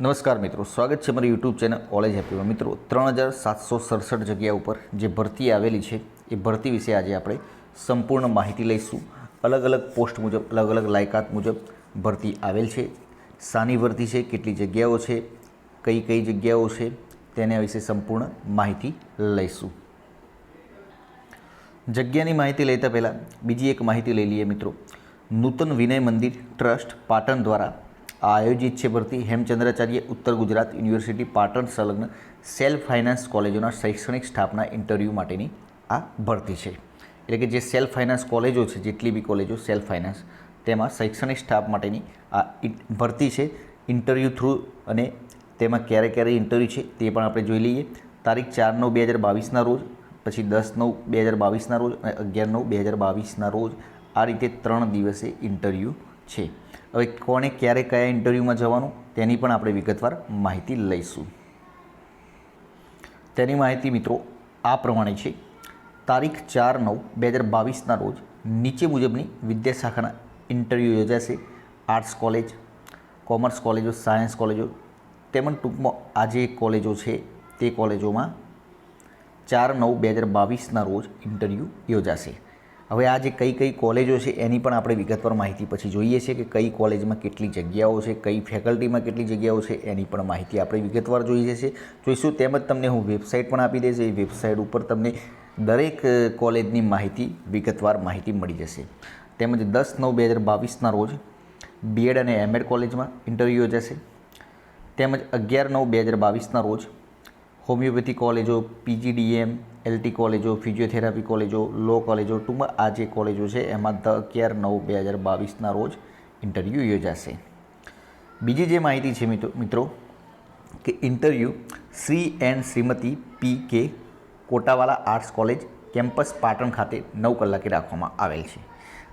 નમસ્કાર મિત્રો, સ્વાગત છે મારી યુટ્યુબ ચેનલ ઓલેજ હેપીમાં મિત્રો, ત્રણ હજાર સાતસો સડસઠ જગ્યા ઉપર જે ભરતી આવેલી છે, એ ભરતી વિશે આજે આપણે સંપૂર્ણ માહિતી લઈશું. અલગ અલગ પોસ્ટ મુજબ, અલગ અલગ લાયકાત મુજબ ભરતી આવેલ છે. સાની ભરતી છે, કેટલી જગ્યાઓ છે, કઈ કઈ જગ્યાઓ છે, તેના વિશે સંપૂર્ણ માહિતી લઈશું. જગ્યાની માહિતી લેતા પહેલાં બીજી એક માહિતી લઈ લઈએ મિત્રો. નૂતન વિનય મંદિર ટ્રસ્ટ પાટણ દ્વારા આયોજિત છે ભરતી હેમચંદ્રાચાર્ય ઉત્તર ગુજરાત યુનિવર્સિટી પાટણ સંલગ્ન સેલ્ફ ફાઇનાન્સ કોલેજોના શૈક્ષણિક સ્ટાફના ઇન્ટરવ્યૂ માટેની આ ભરતી છે. એટલે કે જે સેલ્ફ ફાઇનાન્સ કોલેજો છે, જેટલી બી કોલેજો સેલ્ફ ફાઇનાન્સ, તેમાં શૈક્ષણિક સ્ટાફ માટેની આ ભરતી છે. ઇન્ટરવ્યૂ થ્રુ અને તેમાં ક્યારે ક્યારે ઇન્ટરવ્યૂ છે તે પણ આપણે જોઈ લઈએ. તારીખ ચાર નવ બે હજાર બાવીસના રોજ, પછી દસ નવ બે હજાર બાવીસના રોજ અને અગિયાર નવ બે હજાર બાવીસના રોજ આ રીતે ત્રણ દિવસે ઇન્ટરવ્યૂ છે. હવે કોણે ક્યારે કયા ઇન્ટરવ્યૂમાં જવાનું તેની પણ આપણે વિગતવાર માહિતી લઈશું. તેની માહિતી મિત્રો આ પ્રમાણે છે. તારીખ ચાર નવ બે હજાર બાવીસના રોજ નીચે મુજબની વિદ્યાશાખાના ઇન્ટરવ્યૂ યોજાશે. આર્ટ્સ કોલેજ, કોમર્સ કોલેજો, સાયન્સ કોલેજો તેમજ ટૂંકમાં આ જે કોલેજો છે તે કોલેજોમાં ચાર નવ બે હજાર બાવીસના રોજ ઇન્ટરવ્યૂ યોજાશે. હવે આ જે કઈ કઈ કોલેજો છે એની પણ આપણે વિગતવાર માહિતી પછી જોઈએ છે કે કઈ કોલેજમાં કેટલી જગ્યાઓ છે, કઈ ફેકલ્ટીમાં કેટલી જગ્યાઓ છે એની પણ માહિતી આપણે વિગતવાર જોઈએ છે. જોઈશું તેમજ તમને હું વેબસાઇટ પણ આપી દઈશ. એ વેબસાઇટ ઉપર તમને દરેક કોલેજની માહિતી, વિગતવાર માહિતી મળી જશે. તેમજ દસ નવ બે હજાર બાવીસના રોજ બીએડ અને એમએડ કોલેજમાં ઇન્ટરવ્યૂ યોજાશે. તેમજ અગિયાર નવ બે હજાર બાવીસના રોજ હોમિયોપેથી કોલેજો, પીજીડીએમ, એલટી કોલેજો, ફિઝિયોથેરાપી કોલેજો, લો કોલેજો ટૂંકમાં આ જે કોલેજો છે એમાં ધ અગિયાર નવ બે હજાર બાવીસના રોજ ઇન્ટરવ્યૂ યોજાશે. બીજી જે માહિતી છે મિત્રો મિત્રો, કે interview Shri and Shrimati P K Kotawala arts college campus Patan ખાતે નવ કલાકે રાખવામાં આવેલ છે.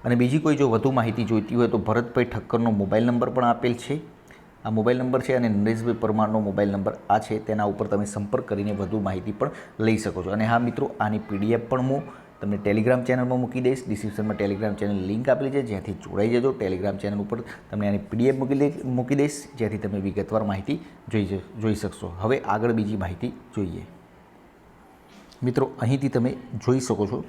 અને બીજી કોઈ જો વધુ માહિતી જોઈતી હોય તો ભરતભાઈ ઠક્કરનો મોબાઈલ નંબર પણ આપેલ છે. આ મોબાઈલ નંબર છે અને નરેશભાઈ પરમારનો મોબાઈલ નંબર આ છે, તેના ઉપર તમે સંપર્ક કરીને વધુ માહિતી પણ લઈ શકો છો. અને હા મિત્રો, આની પીડીએફ પણ હું તમને ટેલિગ્રામ ચેનલમાં મૂકી દઈશ. ડિસ્ક્રિપ્શનમાં ટેલિગ્રામ ચેનલ લિંક આપેલી છે, જ્યાંથી જોડાઈ જજો. ટેલિગ્રામ ચેનલ ઉપર તમને આની પીડીએફ મૂકી દઈ મૂકી દઈશ, જ્યાંથી તમે વિગતવાર માહિતી જોઈ જોઈ શકશો. હવે આગળ બીજી માહિતી જોઈએ. મિત્રો, અહીંથી તમે જોઈ શકો છો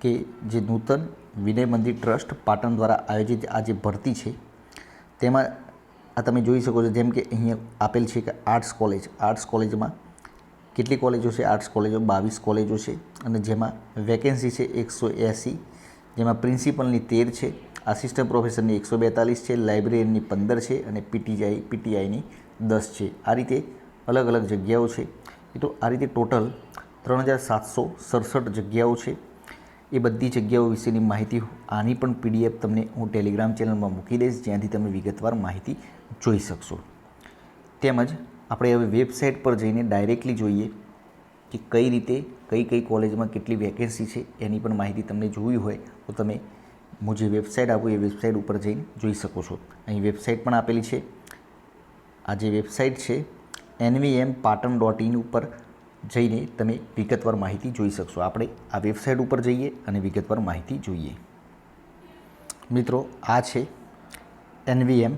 કે જે નૂતન વિનય મંદિર ટ્રસ્ટ પાટણ દ્વારા આયોજિત આ જે ભરતી છે, તેમાં આ તમે જોઈ શકો છો, જેમ કે અહીંયા આપેલ છે કે આર્ટ્સ કોલેજ. આર્ટ્સ કોલેજમાં કેટલી કોલેજો છે? આર્ટ્સ કોલેજો બાવીસ કોલેજો છે અને જેમાં વેકેન્સી છે એકસો એંસી, જેમાં પ્રિન્સિપલની તેર છે, આસિસ્ટન્ટ પ્રોફેસરની એકસો બેતાલીસ છે લાઇબ્રેરીની પંદર છે અને પીટીઆઈ, પીટીઆઈની દસ છે. આ રીતે અલગ અલગ જગ્યાઓ છે. એ તો આ રીતે ટોટલ ત્રણ હજાર સાતસો સડસઠ જગ્યાઓ છે. એ બધી જગ્યાઓ વિશેની માહિતી આની પણ પીડીએફ તમને હું ટેલિગ્રામ ચેનલમાં મૂકી દઈશ, જ્યાંથી તમે વિગતવાર માહિતી જોઈ શકશો. તેમજ આપણે હવે વેબસાઇટ પર જઈને ડાયરેક્ટલી જોઈએ કે કઈ રીતે, કઈ કઈ કોલેજમાં કેટલી વેકેન્સી છે, એની પણ માહિતી તમને જોવી હોય તો તમે હું જે વેબસાઇટ આપું એ વેબસાઇટ ઉપર જઈને જોઈ શકો છો. અહીં વેબસાઇટ પણ આપેલી છે. આ જે વેબસાઇટ છે એનવીએમ પાટણ ડોટ ઇન ઉપર જઈને તમે વિગતવાર માહિતી જોઈ શકશો. આપણે આ વેબસાઇટ ઉપર જઈએ અને વિગતવાર માહિતી જોઈએ. મિત્રો, આ છે એનવીએમ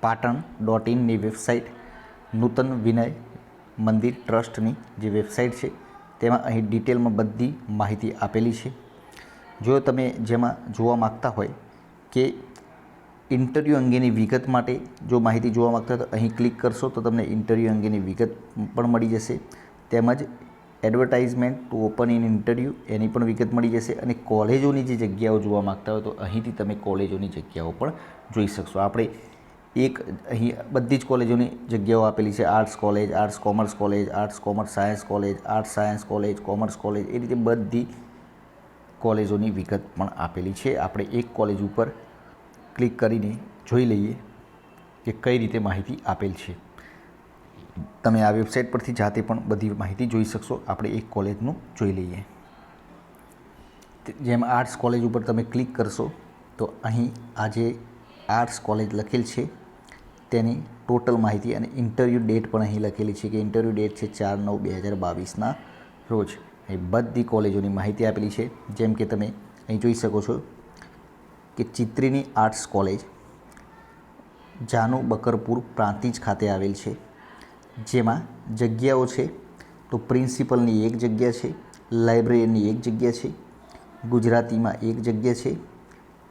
પાટણ ડોટ ઇનની વેબસાઇટ. નૂતન વિનય મંદિર ટ્રસ્ટની જે વેબસાઇટ છે, તેમાં અહીં ડિટેલમાં બધી માહિતી આપેલી છે. જો તમે જેમાં જોવા માગતા હોય કે ઇન્ટરવ્યૂ અંગેની વિગત માટે જો માહિતી જોવા માગતા હોય તો અહીં ક્લિક કરશો તો તમને ઇન્ટરવ્યૂ અંગેની વિગત પણ મળી જશે. તેમજ advertisement to open in interview એની પણ વિગત મળી જશે અને કોલેજોની જે જગ્યાઓ જોવા માગતા હોય તો અહીંથી તમે કોલેજોની જગ્યાઓ પણ જોઈ શકશો. આપણે એક અહીં બધી જ કોલેજોની જગ્યાઓ આપેલી છે. Arts college, arts commerce college, arts commerce science college, arts science college, commerce college એ રીતે બધી કોલેજોની વિગત પણ આપેલી છે. આપણે એક કોલેજ ઉપર ક્લિક કરીને જોઈ લઈએ કે કઈ રીતે માહિતી આપેલ છે. તમે આ વેબસાઇટ પરથી જાતે પણ બધી માહિતી જોઈ શકશો. આપણે એક કોલેજનું જોઈ લઈએ. જેમ આર્ટ્સ કોલેજ ઉપર તમે ક્લિક કરશો, તો અહીં આ જે આર્ટ્સ કોલેજ લખેલ છે, તેની ટોટલ માહિતી અને ઇન્ટરવ્યૂ ડેટ પણ અહીં લખેલી છે કે ઇન્ટરવ્યૂ ડેટ છે ચાર નવ બે હજાર બાવીસના રોજ. એ બધી કોલેજોની માહિતી આપેલી છે. જેમ કે તમે અહીં જોઈ શકો છો કે ચિત્રીની આર્ટ્સ કોલેજ, જાનુ બકરપુર પ્રાંતિજ ખાતે આવેલ છે. જેમાં જગ્યાઓ છે, તો પ્રિન્સિપલની એક જગ્યા છે, લાઇબ્રેરીની એક જગ્યા છે, ગુજરાતીમાં એક જગ્યા છે,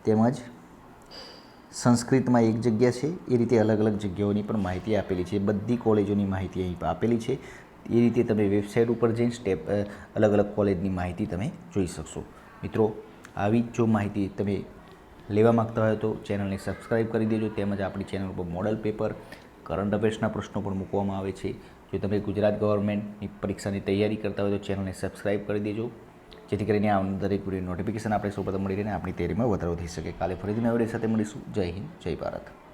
તેમજ સંસ્કૃતમાં એક જગ્યા છે, એ રીતે અલગ અલગ જગ્યાઓની પણ માહિતી આપેલી છે, બધી કોલેજોની માહિતી અહીં આપેલી છે, એ રીતે તમે વેબસાઇટ ઉપર જઈને સ્ટેપ અલગ અલગ કોલેજની માહિતી તમે જોઈ શકશો. મિત્રો, આવી જો માહિતી તમે લેવા માગતા હોય તો ચેનલને સબસ્ક્રાઈબ કરી દેજો, તેમજ આપણી ચેનલ ઉપર મોડલ પેપર કરંટ અફેર્સના પ્રશ્નો પણ મૂકવામાં આવે છે. જો તમે ગુજરાત ગવર્મેન્ટની પરીક્ષાની તૈયારી કરતા હોય તો ચેનલને સબસ્ક્રાઈબ કરી દેજો. જેથી કરીને આ દરેક વીડિયો નોટિફિકેશન આપણે સૌપ્રથમ મળી રહીને આપણી તૈયારીમાં વધારો થઈ શકે. કાલે ફરીથી નવરી સાથે મળીશું. જય હિન્દ, જય ભારત.